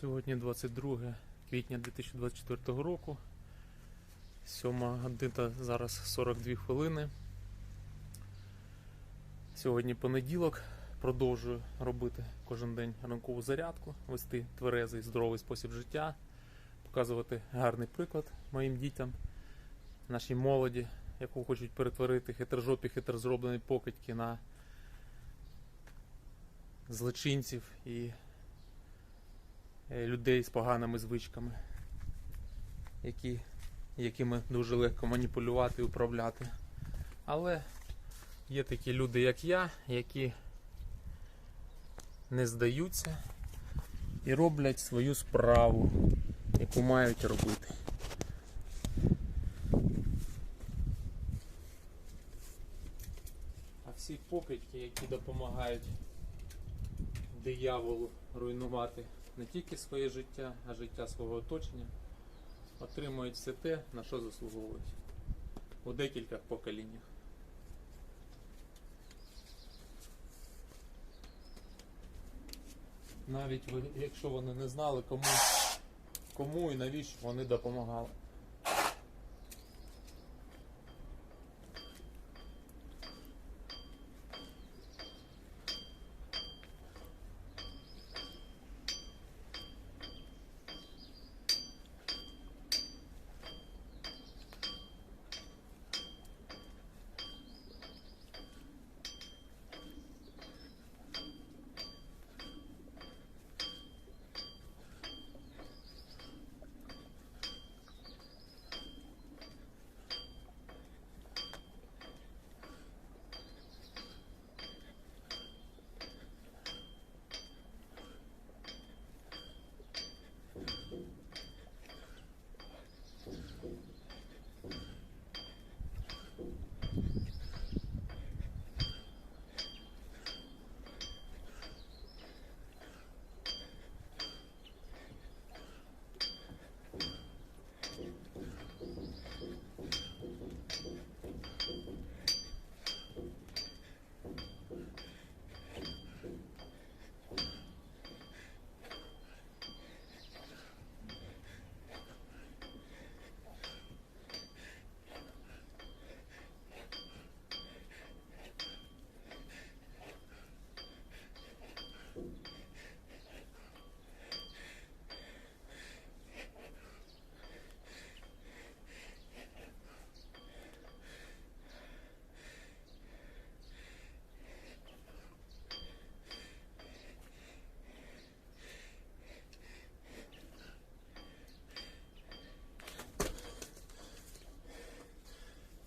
Сьогодні 22 квітня 2024 року. 7 година, зараз 42 хвилини. Сьогодні понеділок. Продовжую робити кожен день ранкову зарядку, вести тверезий, здоровий спосіб життя, показувати гарний приклад моїм дітям, нашій молоді, яку хочуть перетворити хитрожопі, хитрозроблені покидьки на злочинців і людей з поганими звичками, які, якими дуже легко маніпулювати і управляти. Але є такі люди, як я, які не здаються і роблять свою справу, яку мають робити. А всі покидьки, які допомагають дияволу руйнувати не тільки своє життя, а життя свого оточення, отримують все те, на що заслуговують у декількох поколіннях. Навіть якщо вони не знали, кому, кому і навіщо вони допомагали.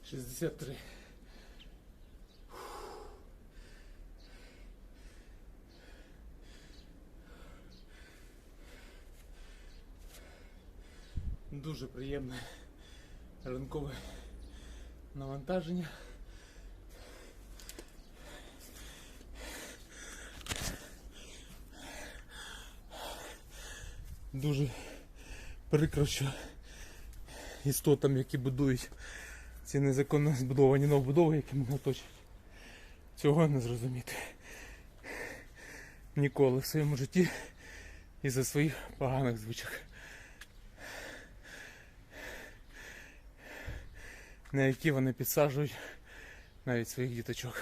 Шістдесят три. Дуже приємне ранкове навантаження. Дуже прикро, що істотам, які будують ці незаконно збудовані новбудови, які мене оточують. Цього не зрозуміти. Ніколи в своєму житті і за своїх поганих звичок. На які вони підсаджують навіть своїх діточок.